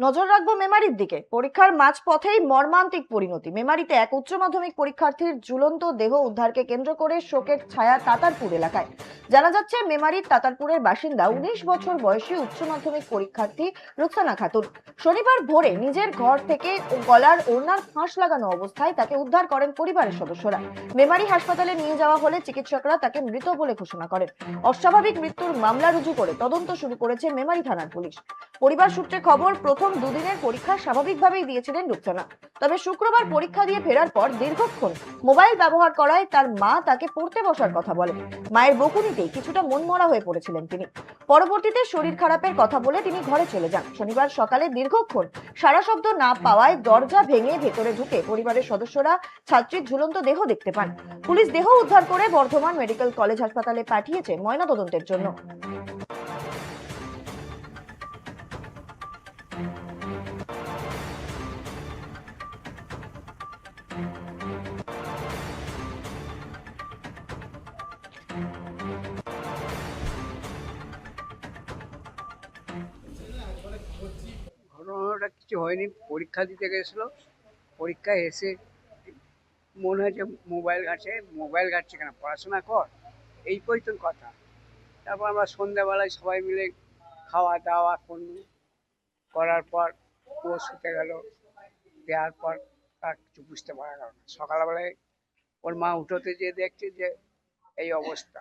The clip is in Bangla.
নজর রাখব মেমারির দিকে। পরীক্ষার মাঝ পথেই মর্মান্তিক পরিণতি। মেমারিতে এক উচ্চ মাধ্যমিক পরীক্ষার্থীর ঝুলন্ত দেহ উদ্ধারকে কেন্দ্র করে শোকের ছায়া তাতারপুর এলাকায়। জানা যাচ্ছে, মেমারির তাতারপুরের বাসিন্দা উনিশ বছর বয়সী উচ্চ মাধ্যমিক পরীক্ষার্থী রুকসানা খাতুন। শনিবার ভোরে নিজের ঘর থেকে গলার ওড়নার ফাঁস লাগানো অবস্থায় তাকে উদ্ধার করেন পরিবারের সদস্যরা। মেমারি হাসপাতালে নিয়ে যাওয়া হলে চিকিৎসকরা তাকে মৃত বলে ঘোষণা করেন। অস্বাভাবিক মৃত্যুর মামলা রুজু করে তদন্ত শুরু করেছে মেমারি থানার পুলিশ। পরিবার সূত্রে খবর, প্রথম দুদিনের পরীক্ষা স্বাভাবিকভাবেই দিয়েছিলেন রুকসানা। তবে শুক্রবার পরীক্ষা দিয়ে ফেরার পর দীর্ঘক্ষণ মোবাইল ব্যবহার করায় তার মা তাকে পড়তে বসার কথা বলেন মায়ের বকুনিতেই কিছুটা মনমরা হয়ে পড়েছিলেন তিনি। পরবর্তীতে শরীর খারাপের কথা বলে তিনি ঘরে চলে যান। শনিবার সকালে দীর্ঘক্ষণ সারা শব্দ না পাওয়ায় দরজা ভেঙে ভেতরে ঢুকে পরিবারের সদস্যরা ছাত্রীর ঝুলন্ত দেহ দেখতে পান। পুলিশ দেহ উদ্ধার করে বর্ধমান মেডিকেল কলেজ হাসপাতালে পাঠিয়েছে ময়নাতদন্তের জন্য। ঘটনাটা কিছু হয়নি। পরীক্ষা দিতে গেছিল। পরীক্ষায় এসে মনে হয়েছে মোবাইল ঘাটছে। মোবাইল ঘাটছে কেন? পড়াশোনা কর। এই পর্যন্ত কথা। তারপর আমরা সন্ধ্যাবেলায় সবাই মিলে খাওয়া দাওয়া করলু। করার পর ও শুতে গেল। দেওয়ার পর তার কিছু বুঝতে পারা গেল না। সকালবেলায় ওর মা উঠোতে যেয়ে দেখছে যে এই অবস্থা।